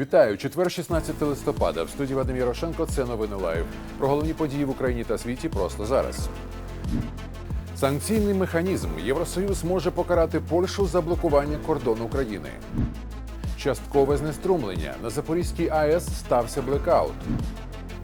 Вітаю! Четвер, 16 листопада. В студії Вадим Ярошенко. Це новини лайв. Про головні події в Україні та світі просто зараз. Санкційний механізм Євросоюз може покарати Польщу за блокування кордону України. Часткове знеструмлення на Запорізькій АЕС стався блекаут.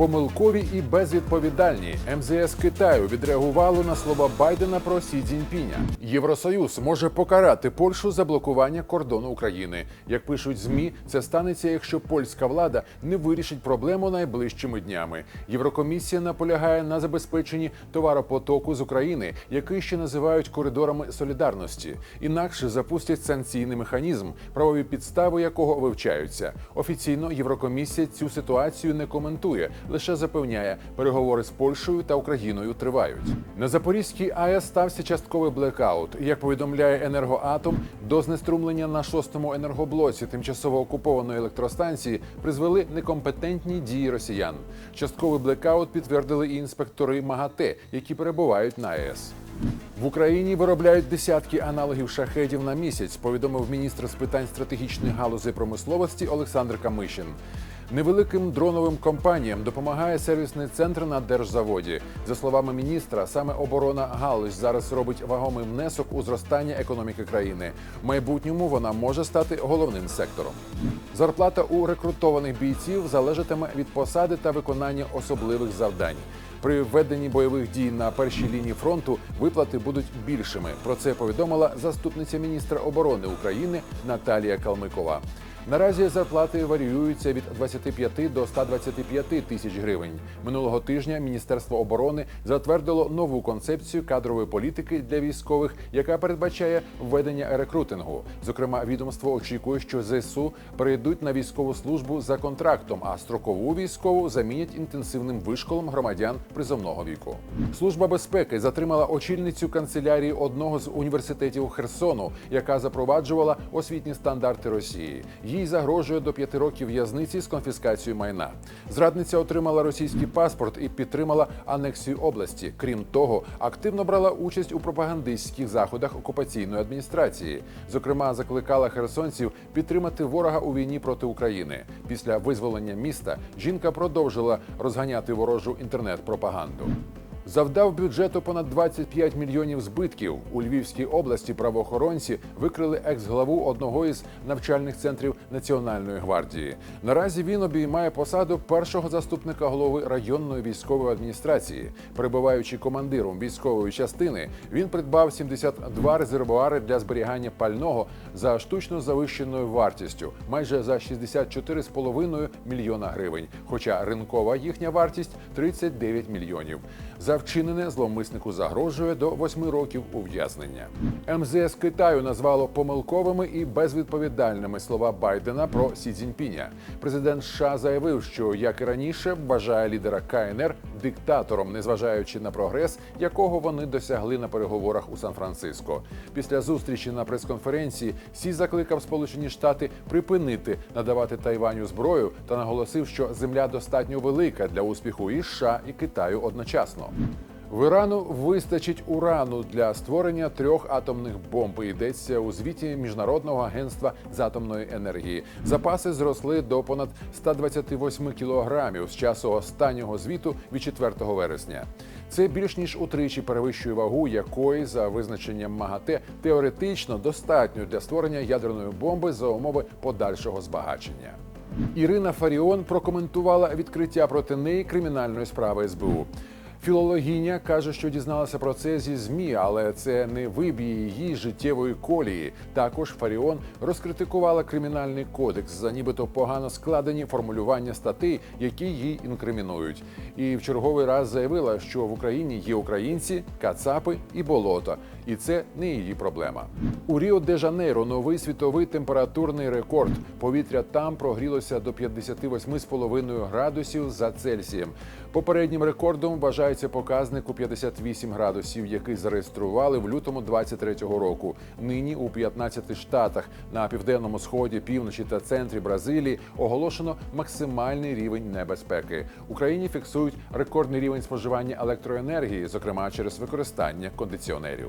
Помилкові і безвідповідальні МЗС Китаю відреагувало на слова Байдена про Сі Цзіньпіня. Євросоюз може покарати Польщу за блокування кордону України. Як пишуть змі, це станеться, якщо польська влада не вирішить проблему найближчими днями. Єврокомісія наполягає на забезпеченні товаропотоку з України, який ще називають коридорами солідарності. Інакше запустять санкційний механізм, правові підстави якого вивчаються. Офіційно Єврокомісія цю ситуацію не коментує, лише запевняє, переговори з Польщею та Україною тривають. На Запорізькій АЕС стався частковий блекаут. Як повідомляє енергоатом, до знеструмлення на шостому енергоблоці тимчасово окупованої електростанції призвели некомпетентні дії росіян. Частковий блекаут підтвердили і інспектори МАГАТЕ, які перебувають на АЕС. В Україні виробляють десятки аналогів шахедів на місяць, повідомив міністр з питань стратегічних галузей промисловості Олександр Камишин. Невеликим дроновим компаніям допомагає сервісний центр на держзаводі. За словами міністра, саме оборона галузь зараз робить вагомий внесок у зростання економіки країни. В майбутньому вона може стати головним сектором. Зарплата у рекрутованих бійців залежатиме від посади та виконання особливих завдань. При введенні бойових дій на першій лінії фронту виплати будуть більшими. Про це повідомила заступниця міністра оборони України Наталія Калмикова. Наразі зарплати варіюються від 25 до 125 тисяч гривень. Минулого тижня Міністерство оборони затвердило нову концепцію кадрової політики для військових, яка передбачає введення рекрутингу. Зокрема, відомство очікує, що ЗСУ перейдуть на військову службу за контрактом, а строкову військову замінять інтенсивним вишколом громадян призовного віку. Служба безпеки затримала очільницю канцелярії одного з університетів Херсону, яка запроваджувала освітні стандарти Росії. Їй загрожує до п'яти років в'язниці з конфіскацією майна. Зрадниця отримала російський паспорт і підтримала анексію області. Крім того, активно брала участь у пропагандистських заходах окупаційної адміністрації. Зокрема, закликала херсонців підтримати ворога у війні проти України. Після визволення міста жінка продовжила розганяти ворожу інтернет-пропаганду. Завдав бюджету понад 25 мільйонів збитків. У Львівській області правоохоронці викрили екс-главу одного із навчальних центрів Національної гвардії. Наразі він обіймає посаду першого заступника голови районної військової адміністрації. Перебуваючи командиром військової частини, він придбав 72 резервуари для зберігання пального за штучно завищеною вартістю, майже за 64,5 мільйона гривень. Хоча ринкова їхня вартість 39 мільйонів. За вчинене зловмиснику загрожує до восьми років ув'язнення. МЗС Китаю назвало помилковими і безвідповідальними слова Байдена про Сі Цзіньпіня. Президент США заявив, що як і раніше вважає лідера КНР диктатором, незважаючи на прогрес, якого вони досягли на переговорах у Сан-Франциско. Після зустрічі на прес-конференції Сі закликав Сполучені Штати припинити надавати Тайваню зброю та наголосив, що земля достатньо велика для успіху і США, і Китаю одночасно. В Ірану вистачить урану для створення трьох атомних бомб. Йдеться у звіті міжнародного агентства з атомної енергії. Запаси зросли до понад 128 кілограмів з часу останнього звіту від 4 вересня. Це більш ніж утричі перевищує вагу, якої за визначенням МАГАТЕ теоретично достатньо для створення ядерної бомби за умови подальшого збагачення. Ірина Фаріон прокоментувала відкриття проти неї кримінальної справи СБУ. Філологиня каже, що дізналася про це зі змі, але це не виб'є її життєвої колії. Також Фаріон розкритикувала кримінальний кодекс за нібито погано складені формулювання статей, які їй інкримінують. І в черговий раз заявила, що в Україні є українці, кацапи і болото, і це не її проблема. У Ріо де Жанейро новий світовий температурний рекорд. Повітря там прогрілося до 58,5 градусів за Цельсієм. Попереднім рекордом вважається показник у 58 градусів, який зареєстрували в лютому 23-го року. Нині у 15 штатах на південному сході, півночі та центрі Бразилії оголошено максимальний рівень небезпеки. Україні фіксують рекордний рівень споживання електроенергії, зокрема через використання кондиціонерів.